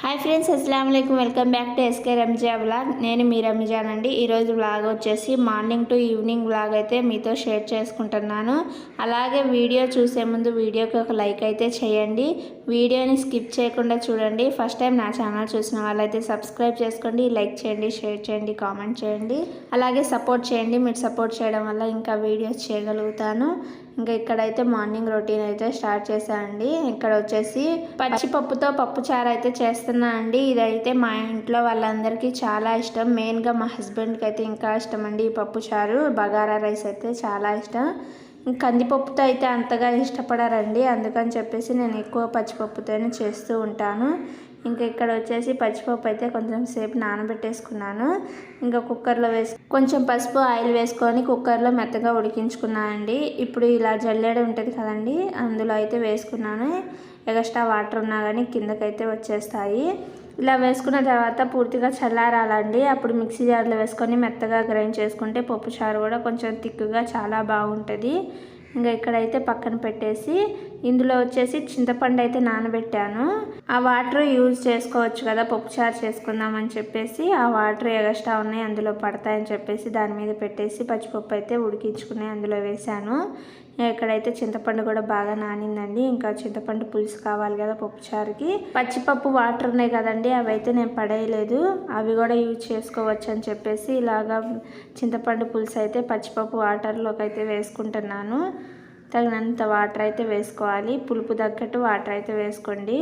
Hi friends అస్సలం welcome back to SK Ranja blog నేను మీ రంజాన్ అండి. ఈరోజు బ్లాగ్ వచ్చేసి మార్నింగ్ టు ఈవినింగ్ బ్లాగ్ అయితే మీతో షేర్ చేసుకుంటున్నాను. అలాగే వీడియో చూసే ముందు వీడియోకి ఒక లైక్ అయితే చేయండి. వీడియోని స్కిప్ చేయకుండా చూడండి. ఫస్ట్ టైం నా ఛానల్ చూసిన వాళ్ళైతే సబ్స్క్రైబ్ చేసుకోండి లైక్ చేయండి షేర్ చేయండి కామెంట్ చేయండి. అలాగే సపోర్ట్ చేయండి. మీరు సపోర్ట్ చేయడం వల్ల ఇంకా వీడియోస్ చేయగలుగుతాను. ఇంకా ఇక్కడైతే మార్నింగ్ రొటీన్ అయితే స్టార్ట్ చేశానండి ఇక్కడ వచ్చేసి పచ్చిపప్పుతో పప్పు చారు అయితే చేస్తున్నా అండి. ఇదైతే మా ఇంట్లో వాళ్ళందరికీ చాలా ఇష్టం. మెయిన్గా మా హస్బెండ్కి అయితే ఇంకా ఇష్టం అండి ఈ పప్పు చారు. బగారా రైస్ అయితే చాలా ఇష్టం. కందిపప్పుతో అయితే అంతగా ఇష్టపడారండి. అందుకని చెప్పేసి నేను ఎక్కువ పచ్చిపప్పుతోనే చేస్తూ ఉంటాను. ఇంకా ఇక్కడ వచ్చేసి పచ్చిపప్పు అయితే కొంచెం సేపు నానబెట్టేసుకున్నాను. ఇంకా కుక్కర్లో వేసి కొంచెం పసుపు ఆయిల్ వేసుకొని కుక్కర్లో మెత్తగా ఉడికించుకున్నానండి ఇప్పుడు ఇలా జల్లెడ ఉంటుంది కదండి అందులో అయితే వేసుకున్నాను. ఎగస్ట్రా వాటర్ ఉన్నా కానీ కిందకైతే వచ్చేస్తాయి. ఇలా వేసుకున్న తర్వాత పూర్తిగా చల్లారాలండి. అప్పుడు మిక్సీ జార్లో వేసుకొని మెత్తగా గ్రైండ్ చేసుకుంటే పప్పు చారు కూడా కొంచెం తిక్కుగా చాలా బాగుంటుంది. ఇంకా ఇక్కడైతే పక్కన పెట్టేసి ఇందులో వచ్చేసి చింతపండు అయితే నానబెట్టాను. ఆ వాటర్ యూజ్ చేసుకోవచ్చు కదా పప్పుచారు చేసుకుందామని చెప్పేసి. ఆ వాటర్ ఎగస్ట్రా ఉన్నాయి అందులో పడతాయని చెప్పేసి దాని మీద పెట్టేసి పచ్చిపప్పు అయితే ఉడికించుకుని అందులో వేశాను. ఇక్కడైతే చింతపండు కూడా బాగా నానిందండి ఇంకా చింతపండు పులుసు కావాలి కదా పప్పుచారుకి పచ్చిపప్పు వాటర్ ఉన్నాయి కదండి అవి అయితే నేను పడేయలేదు. అవి కూడా యూజ్ చేసుకోవచ్చు అని చెప్పేసి ఇలాగా చింతపండు పులుసు అయితే పచ్చిపప్పు వాటర్లోకి అయితే వేసుకుంటున్నాను. తగినంత వాటర్ అయితే వేసుకోవాలి. పులుపు తగ్గట్టు వాటర్ అయితే వేసుకోండి.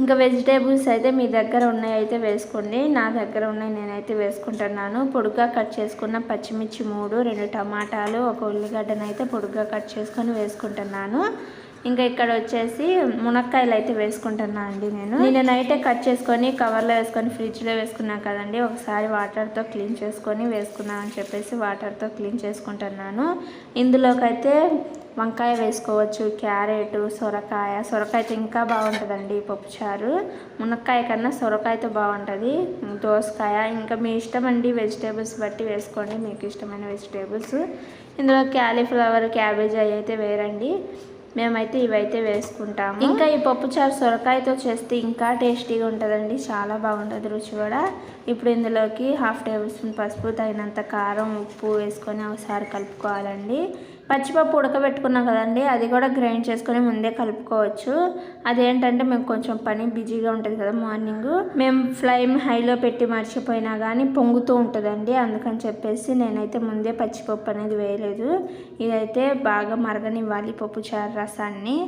ఇంకా వెజిటేబుల్స్ అయితే మీ దగ్గర ఉన్నాయి అయితే వేసుకోండి. నా దగ్గర ఉన్నాయి నేనైతే వేసుకుంటున్నాను. పొడుగ్గా కట్ చేసుకున్న పచ్చిమిర్చి మూడు రెండు టమాటాలు ఒక ఉల్లిగడ్డను అయితే పొడుగ్గా కట్ చేసుకొని వేసుకుంటున్నాను. ఇంకా ఇక్కడ వచ్చేసి మునక్కాయలు అయితే వేసుకుంటున్నా అండి నేను. నేను నైటే కట్ చేసుకొని కవర్లో వేసుకొని ఫ్రిడ్జ్లో వేసుకున్నాను కదండి. ఒకసారి వాటర్తో క్లీన్ చేసుకొని వేసుకున్నాను అని చెప్పేసి వాటర్తో క్లీన్ చేసుకుంటున్నాను. ఇందులోకైతే వంకాయ వేసుకోవచ్చు క్యారెట్ సొరకాయ. సొరకాయతో ఇంకా బాగుంటుందండి పప్పుచారు. మునక్కాయ కన్నా సొరకాయతో బాగుంటుంది. దోసకాయ. ఇంకా మీ ఇష్టం అండి వెజిటేబుల్స్ బట్టి వేసుకోండి. మీకు ఇష్టమైన వెజిటేబుల్స్. ఇందులో క్యాలీఫ్లవర్ క్యాబేజ్ అవి అయితే వేరండి. మేమైతే ఇవైతే వేసుకుంటాము. ఇంకా ఈ పప్పుచారు సొరకాయతో చేస్తే ఇంకా టేస్టీగా ఉంటుందండి. చాలా బాగుంటుంది రుచి కూడా. ఇప్పుడు ఇందులోకి హాఫ్ టేబుల్ స్పూన్ పసుపు తగినంత కారం ఉప్పు వేసుకొని ఒకసారి కలుపుకోవాలండి. పచ్చిపప్పు ఉడకబెట్టుకున్నాం కదండి అది కూడా గ్రైండ్ చేసుకొని ముందే కలుపుకోవచ్చు. అదేంటంటే మేము కొంచెం పని బిజీగా ఉంటుంది కదా మార్నింగ్. మేము ఫ్లేమ్ హైలో పెట్టి మర్చిపోయినా కానీ పొంగుతూ ఉంటుందండి అందుకని చెప్పేసి నేనైతే ముందే పచ్చిపప్పు అనేది వేయలేదు. ఇదైతే బాగా మరగనివ్వాలి పప్పు చారు రసాన్ని.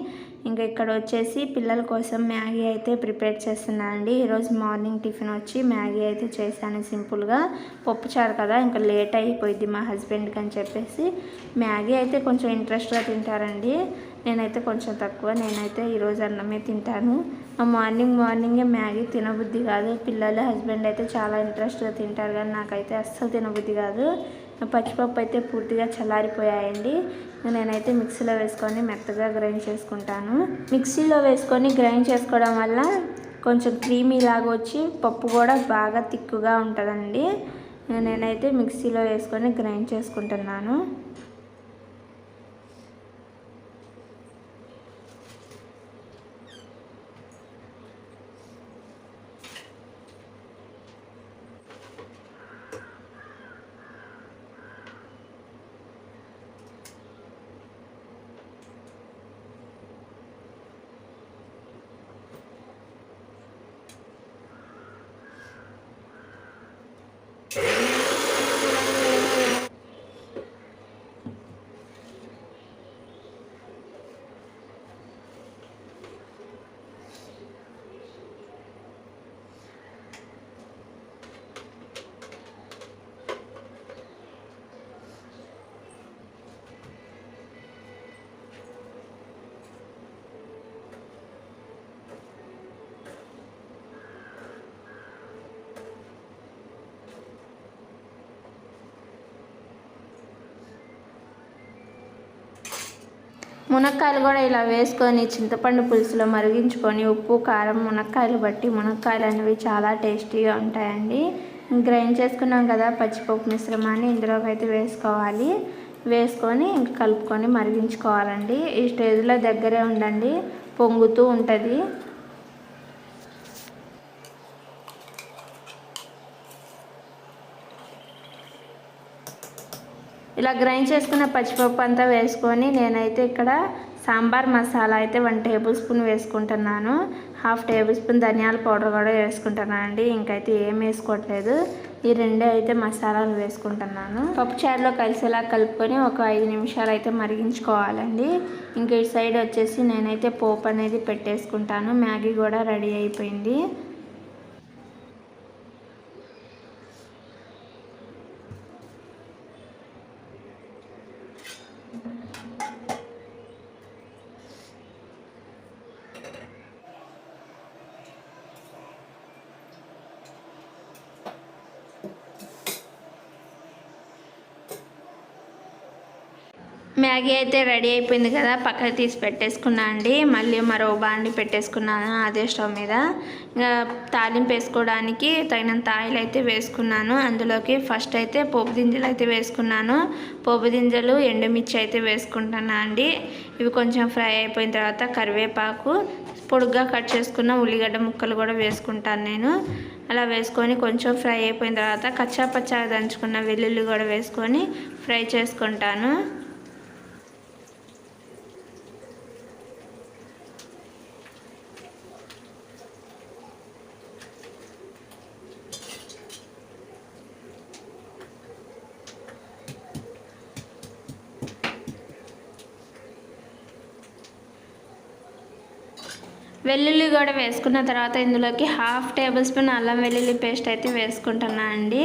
ఇంకా ఇక్కడ వచ్చేసి పిల్లల కోసం మ్యాగీ అయితే ప్రిపేర్ చేస్తున్నాను అండి ఈరోజు మార్నింగ్ టిఫిన్ వచ్చి మ్యాగీ అయితే చేశాను సింపుల్గా. పప్పు చారు కదా ఇంకా లేట్ అయిపోయింది మా హస్బెండ్కి అని చెప్పేసి మ్యాగీ అయితే కొంచెం ఇంట్రెస్ట్గా తింటారండి. నేనైతే కొంచెం తక్కువ నేనైతే ఈరోజు అన్నమే తింటాను. మార్నింగ్ మార్నింగే మ్యాగీ తినబుద్ధి కాదు. పిల్లలు హస్బెండ్ అయితే చాలా ఇంట్రెస్ట్గా తింటారు కానీ నాకైతే అస్సలు తినబుద్ధి కాదు. పచ్చిపప్పు అయితే పూర్తిగా చల్లారిపోయాయండి. నేనైతే మిక్సీలో వేసుకొని మెత్తగా గ్రైండ్ చేసుకుంటాను. మిక్సీలో వేసుకొని గ్రైండ్ చేసుకోవడం వల్ల కొంచెం క్రీమీ లాగా వచ్చి పప్పు కూడా బాగా తిక్కుగా ఉంటుందండి. నేనైతే మిక్సీలో వేసుకొని గ్రైండ్ చేసుకుంటున్నాను. మునక్కాయలు కూడా ఇలా వేసుకొని చింతపండు పులుసులో మరిగించుకొని ఉప్పు కారం మునక్కాయలు బట్టి మునక్కాయలు అనేవి చాలా టేస్టీగా ఉంటాయండి. గ్రైండ్ చేసుకున్నాం కదా పచ్చిపప్పు మిశ్రమాన్ని ఇందులోకి అయితే వేసుకోవాలి. వేసుకొని ఇంకా కలుపుకొని మరిగించుకోవాలండి. ఈ స్టేజ్లో దగ్గరే ఉండండి. పొంగుతూ ఉంటుంది. ఇలా గ్రైండ్ చేసుకున్న పచ్చిపప్పు అంతా వేసుకొని నేనైతే ఇక్కడ సాంబార్ మసాలా అయితే వన్ టేబుల్ స్పూన్ వేసుకుంటున్నాను. హాఫ్ టేబుల్ స్పూన్ ధనియాల పౌడర్ కూడా వేసుకుంటున్నాను అండి. ఇంకైతే ఏం వేసుకోవట్లేదు. ఈ రెండే అయితే మసాలాలు వేసుకుంటున్నాను. పప్పు చారులో కలిసేలా కలుపుకొని ఒక ఐదు నిమిషాలు అయితే మరిగించుకోవాలండి. ఇంకా ఇటు సైడ్ వచ్చేసి నేనైతే పోపు అనేది పెట్టేసుకుంటాను. మ్యాగీ కూడా రెడీ అయిపోయింది. మ్యాగీ అయితే రెడీ అయిపోయింది కదా పక్కన తీసి పెట్టేసుకున్నా అండి. మళ్ళీ మరో బాండి పెట్టేసుకున్నాను అదే స్టవ్ మీద. ఇంకా తాలింపు వేసుకోవడానికి తగినంత ఆయిల్ అయితే వేసుకున్నాను. అందులోకి ఫస్ట్ అయితే పోపు గింజలు అయితే వేసుకున్నాను. పోపు గింజలు ఎండుమిర్చి అయితే వేసుకుంటున్నా అండి. ఇవి కొంచెం ఫ్రై అయిపోయిన తర్వాత కరివేపాకు పొడుగ్గా కట్ చేసుకున్న ఉల్లిగడ్డ ముక్కలు కూడా వేసుకుంటాను నేను. అలా వేసుకొని కొంచెం ఫ్రై అయిపోయిన తర్వాత కచ్చా పచ్చా దంచుకున్న వెల్లుల్లి కూడా వేసుకొని ఫ్రై చేసుకుంటాను. వెల్లుల్లి కూడా వేసుకున్న తర్వాత ఇందులోకి హాఫ్ టేబుల్ స్పూన్ అల్లం వెల్లుల్లి పేస్ట్ అయితే వేసుకుంటున్నా అండి.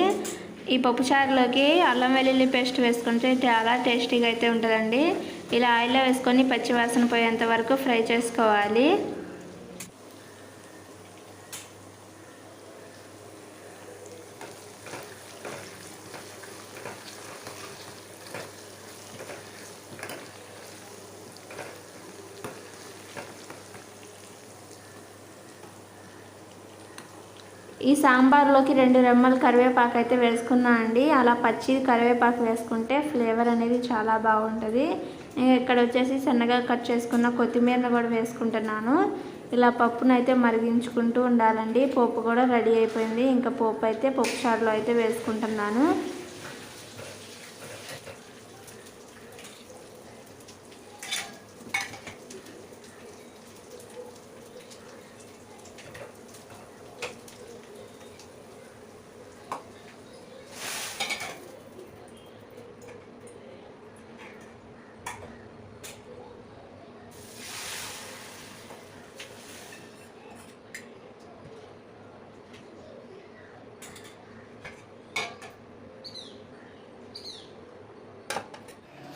ఈ పప్పుచారులోకి అల్లం వెల్లుల్లి పేస్ట్ వేసుకుంటే చాలా టేస్టీగా అయితే ఉంటుందండి. ఇలా ఆయిల్లో వేసుకొని పచ్చివాసన పోయేంత వరకు ఫ్రై చేసుకోవాలి. ఈ సాంబార్లోకి రెండు రెమ్మలు కరివేపాకు అయితే వేసుకున్నా అండి. అలా పచ్చి కరివేపాకు వేసుకుంటే ఫ్లేవర్ అనేది చాలా బాగుంటుంది. ఇక్కడ వచ్చేసి సన్నగా కట్ చేసుకున్న కొత్తిమీరను కూడా వేసుకుంటున్నాను. ఇలా పప్పును అయితే మరిగించుకుంటూ ఉండాలండి. పప్పు కూడా రెడీ అయిపోయింది. ఇంకా పప్పు అయితే పప్పు చారులో అయితే వేసుకుంటున్నాను.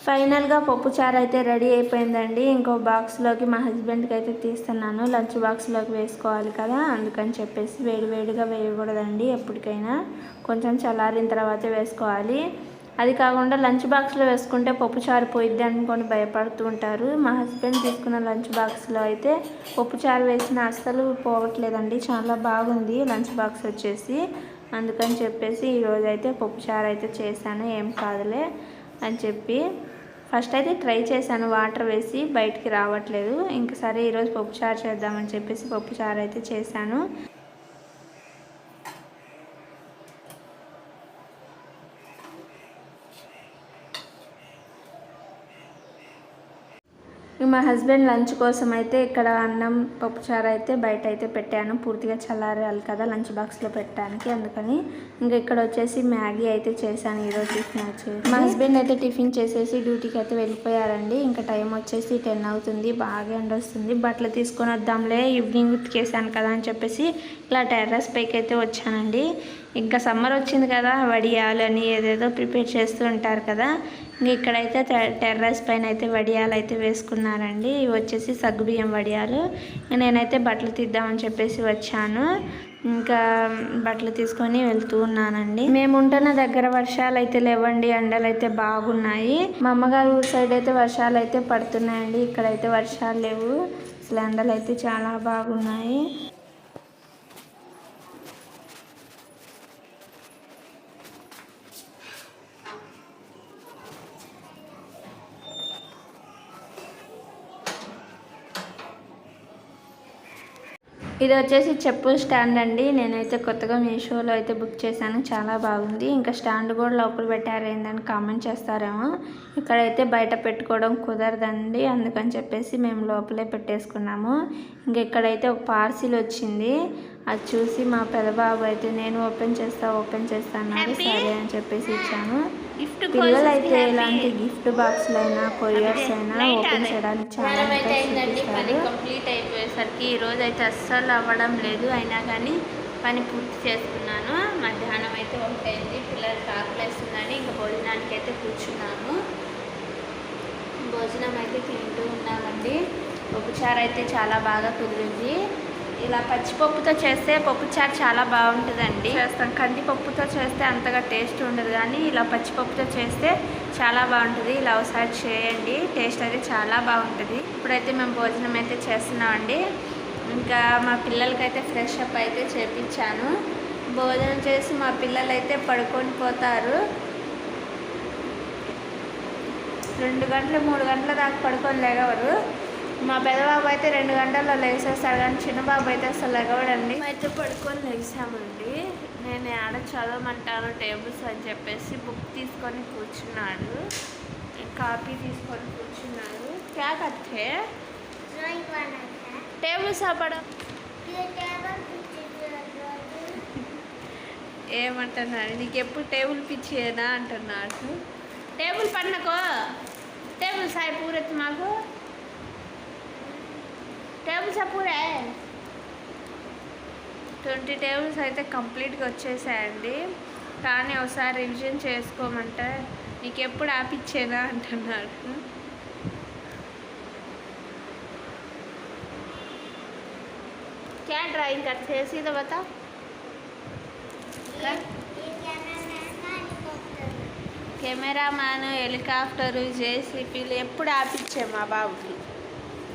ఫైనల్గా పప్పుచారు అయితే రెడీ అయిపోయిందండి. ఇంకో బాక్స్లోకి మా హస్బెండ్కి అయితే తీస్తున్నాను. లంచ్ బాక్స్లోకి వేసుకోవాలి కదా అందుకని చెప్పేసి వేడివేడిగా వేయకూడదండి ఎప్పటికైనా. కొంచెం చల్లారిన తర్వాత వేసుకోవాలి. అది కాకుండా లంచ్ బాక్స్లో వేసుకుంటే పప్పుచారు పోయిద్ది అనుకొని భయపడుతూ ఉంటారు. మా హస్బెండ్ తీసుకున్న లంచ్ బాక్స్లో అయితే పప్పుచారు వేసిన అస్సలు పోవట్లేదండి. చాలా బాగుంది లంచ్ బాక్స్ వచ్చేసి. అందుకని చెప్పేసి ఈరోజు అయితే పప్పుచారు అయితే చేశాను. ఏం కాదులే అని చెప్పి ఫస్ట్ అయితే ట్రై చేశాను వాటర్ వేసి బయటికి రావట్లేదు. ఇంకా సరే ఈరోజు పప్పుచారు చేద్దామని చెప్పేసి పప్పుచారు అయితే చేశాను. మా హస్బెండ్ లంచ్ కోసం అయితే ఇక్కడ అన్నం పప్పుచారు అయితే బయట అయితే పెట్టాను. పూర్తిగా చల్లారాలి కదా లంచ్ బాక్స్లో పెట్టడానికి. అందుకని ఇంకా ఇక్కడ వచ్చేసి మ్యాగీ అయితే చేశాను ఈరోజు టిఫిన్ వచ్చేసి మా హస్బెండ్ అయితే టిఫిన్ చేసేసి డ్యూటీకి అయితే వెళ్ళిపోయారండి. ఇంకా టైం వచ్చేసి టెన్ అవుతుంది. బాగా ఎండ వస్తుంది. బట్టలు తీసుకొని వద్దాంలే. ఈవినింగ్ ఉతికేసాను కదా అని చెప్పేసి ఇలా టెర్రస్ పైకి అయితే వచ్చానండి. ఇంకా సమ్మర్ వచ్చింది కదా. వడియాలు అని ఏదేదో ప్రిపేర్ చేస్తూ ఉంటారు కదా. ఇక్కడైతే టెర్రస్ పైన అయితే వడియాలు అయితే వేసుకున్నారండి. ఇవి వచ్చేసి సగ్గుబియ్యం వడియాలు. నేనైతే బట్టలు తీద్దామని చెప్పేసి వచ్చాను. ఇంకా బట్టలు తీసుకొని వెళ్తూ ఉన్నానండి. మేము ఉంటున్న దగ్గర వర్షాలు అయితే లేవండి. ఎండలు అయితే బాగున్నాయి. మా అమ్మగారు సైడ్ అయితే వర్షాలు అయితే పడుతున్నాయండి. ఇక్కడైతే వర్షాలు లేవు. అసలు ఎండలు అయితే చాలా బాగున్నాయి. ఇది వచ్చేసి చెప్పుల స్టాండ్ అండి. నేనైతే కొత్తగా మీషోలో అయితే బుక్ చేశాను. చాలా బాగుంది. ఇంకా స్టాండ్ కూడా లోపల పెట్టారు. ఏందని కామెంట్ చేస్తారేమో. ఇక్కడైతే బయట పెట్టుకోవడం కుదరదండి. అందుకని చెప్పేసి మేము లోపలే పెట్టేసుకున్నాము. ఇంకా ఇక్కడైతే ఒక పార్సిల్ వచ్చింది. అది చూసి మా పెదబాబు అయితే నేను ఓపెన్ చేస్తా ఓపెన్ చేస్తా అన్నారు సరే అని చెప్పేసి ఇచ్చాను. గిఫ్ట్ పిల్లలు అయితే ఇలాంటి గిఫ్ట్ బాక్స్లు అయినా కొరియర్స్ అయినా ఓపెన్ చేయడానికి చాలా అయిందండి. పని కంప్లీట్ అయిపోయేసరికి ఈ రోజు అయితే అస్సలు అవ్వడం లేదు. అయినా కానీ పని పూర్తి చేసుకున్నాను. మధ్యాహ్నం అయితే ఒకటి అయింది పిల్లలకి ఆకలేస్తుందని ఇంకా భోజనానికి అయితే కూర్చున్నాము. భోజనం అయితే తింటూ ఉన్నామండి. పప్పుచారు అయితే చాలా బాగా కుదిరింది. ఇలా పచ్చిపప్పుతో చేస్తే పప్పు చాట్ చాలా బాగుంటుందండి. చేస్తాం. కందిపప్పుతో చేస్తే అంతగా టేస్ట్ ఉండదు కానీ ఇలా పచ్చిపప్పుతో చేస్తే చాలా బాగుంటుంది. ఇలా ఒకసారి చేయండి. టేస్ట్ అయితే చాలా బాగుంటుంది. ఇప్పుడైతే మేము భోజనం అయితే చేస్తున్నామండి. ఇంకా మా పిల్లలకైతే ఫ్రెష్ అప్ అయితే చేపించాను. భోజనం చేసి మా పిల్లలు అయితే పడుకొని పోతారు. రెండు గంటలు మూడు గంటల దాకా పడుకొని లేగవరు. మా పెద్దబాబు అయితే రెండు గంటల్లో లేచేస్తాడు కానీ చిన్నబాబు అయితే అసలు లెగవడండి అయితే పడుకొని లేచామండి. నేను ఆడ చదవమంటాను టేబుల్స్ అని చెప్పేసి బుక్ తీసుకొని కూర్చున్నాడు. కాపీ తీసుకొని కూర్చున్నాడు. క్యాక్ కట్టే టేబుల్స్ ఆపడం ఏమంటున్నాడు? నీకు ఎప్పుడు టేబుల్ పిచ్చేనా అంటున్నాడు. టేబుల్ పన్నకో టేబుల్ సాయి పూరెత్తు మాకు. టేబుల్స్ పూరే ట్వంటీ టేబుల్స్ అయితే కంప్లీట్గా వచ్చేసాయండి కానీ ఒకసారి రివిజన్ చేసుకోమంటే నీకు ఎప్పుడు ఆపిచ్చేనా అంటున్నాడు क्या ड्राइंग करते हैं सीधा बता ये ये कैमरा मैन का हेलीकॉप्टर కెమెరామ్యాన్ హెలికాప్టర్ జేసీపీలు ఎప్పుడు ఆపిచ్చే మా బాబుకి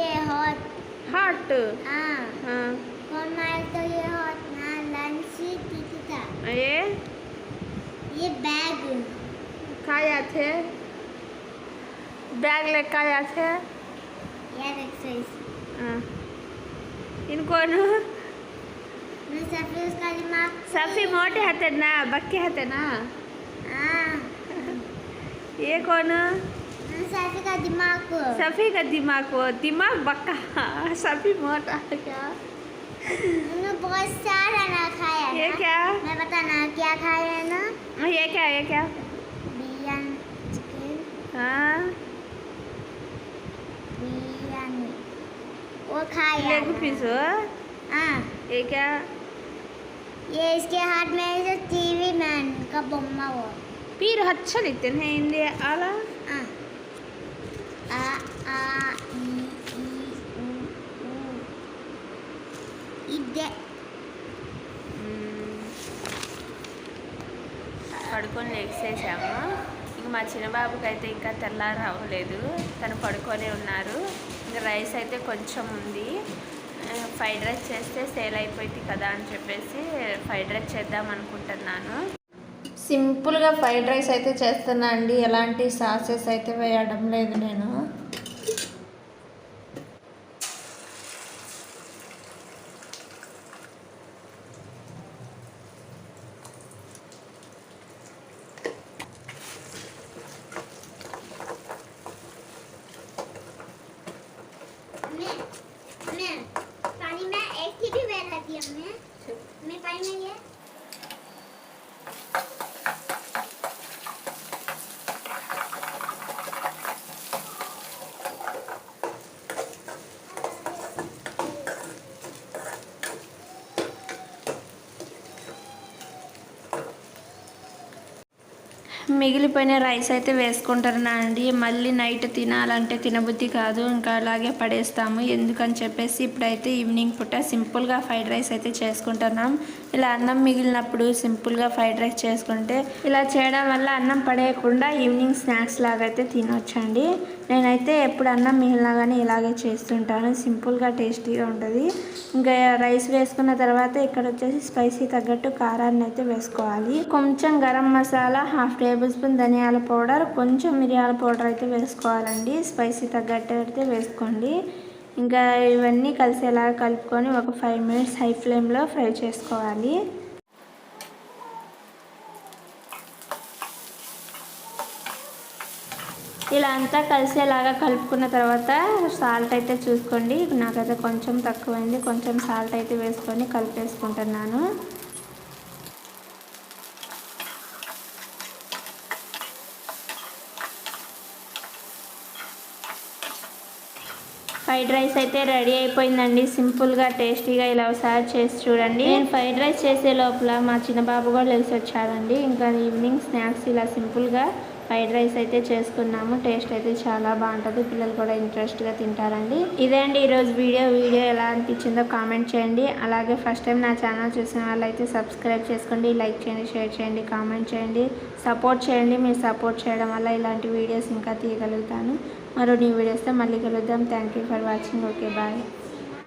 ये हॉट हॉट हाँ. हाँ. कौन मार तो ये हॉट ना लंच टिकटा ये? ये बैग कहाँ जाते बैग लेकर कहाँ जाते यार एक्सरसाइज हाँ. इनको न मैं सफी उसका दिमाग सफी मोटे हाथे ना बक्के हाथे ना? हाँ. ये कौन? मैं सफी का दिमाग को सफी का दिमाग को दिमाग बक्का सफी मोटा क्या मैंने बहुत सारा ना खाया ये ना। क्या मैं बता ना क्या खाया है ना ये क्या ये क्या बिरयानी चिकन हाँ बिरयानी वो खाया लेग पीस हो हाँ ये क्या ये इसके हाथ में टीवी मैन का बम्मा वो पीर अच्छा लिखते हैं हिंदी आला Hmm. పడుకొని లెగ్సేసాము ఇంక మా చిన్నబాబుకి అయితే ఇంకా తెల్లారు తను పడుకొనే ఉన్నారు. ఇంకా రైస్ అయితే కొంచెం ఉంది. ఫ్రైడ్ రైస్ చేస్తే సేల్ అయిపోయింది కదా అని చెప్పేసి ఫ్రైడ్ రైస్ చేద్దాం అనుకుంటున్నాను. సింపుల్గా ఫ్రైడ్ రైస్ అయితే చేస్తున్నా అండి. ఎలాంటి సాసెస్ అయితే వేయడం లేదు నేను. మిగిలిపోయిన రైస్ అయితే వేసుకుంటారునా అండి మళ్ళీ నైట్ తినాలంటే తినబుద్ధి కాదు. ఇంకా అలాగే పడేస్తాము. ఎందుకని చెప్పేసి ఇప్పుడైతే ఈవినింగ్ పూట సింపుల్గా ఫ్రైడ్ రైస్ అయితే చేసుకుంటున్నాం. ఇలా అన్నం మిగిలినప్పుడు సింపుల్గా ఫ్రైడ్ రైస్ చేసుకుంటే ఇలా చేయడం వల్ల అన్నం పడేయకుండా ఈవినింగ్ స్నాక్స్ లాగా అయితే తినొచ్చండి. నేనైతే ఎప్పుడు అన్నం మిగిలినా కానీ ఇలాగే చేస్తుంటాను. సింపుల్గా టేస్టీగా ఉంటుంది. ఇంకా రైస్ వేసుకున్న తర్వాత ఇక్కడ వచ్చేసి స్పైసీ తగ్గట్టు కారాన్ని అయితే వేసుకోవాలి. కొంచెం garam masala half tablespoon ధనియాల పౌడర్ కొంచెం మిరియాల పౌడర్ అయితే వేసుకోవాలండి. స్పైసీ తగ్గట్టు అయితే వేసుకోండి. ఇంకా ఇవన్నీ కలిసేలాగా కలుపుకొని ఒక ఫైవ్ మినిట్స్ హై ఫ్లేమ్లో ఫ్రై చేసుకోవాలి. ఇలా అంతా కలిసేలాగా కలుపుకున్న తర్వాత సాల్ట్ అయితే చూసుకోండి. నాకైతే కొంచెం తక్కువైంది. కొంచెం సాల్ట్ అయితే వేసుకొని కలిపేసుకుంటున్నాను. ఫ్రైడ్ రైస్ అయితే రెడీ అయిపోయిందండి. సింపుల్గా టేస్టీగా ఇలా ఒకసారి చేసి చూడండి. నేను ఫ్రైడ్ రైస్ చేసే లోపల మా చిన్న బాబు కూడా లేచి వచ్చాడండి. ఇంకా ఈవినింగ్ స్నాక్స్ ఇలా సింపుల్గా ఫ్రైడ్ రైస్ అయితే చేసుకున్నాము. టేస్ట్ అయితే చాలా బాగుంటుంది. పిల్లలు కూడా ఇంట్రెస్ట్గా తింటారండి. ఇదే అండి ఈరోజు వీడియో. వీడియో ఎలా అనిపించిందో కామెంట్ చేయండి. అలాగే ఫస్ట్ టైం నా ఛానల్ చూసిన వాళ్ళైతే సబ్స్క్రైబ్ చేసుకోండి. లైక్ చేయండి షేర్ చేయండి కామెంట్ చేయండి. సపోర్ట్ చేయండి. మీరు సపోర్ట్ చేయడం వల్ల ఇలాంటి వీడియోస్ ఇంకా తీయగలుగుతాను. మరో న్యూ వీడియోస్తో మళ్ళీ కలుద్దాం. Thank you for watching okay bye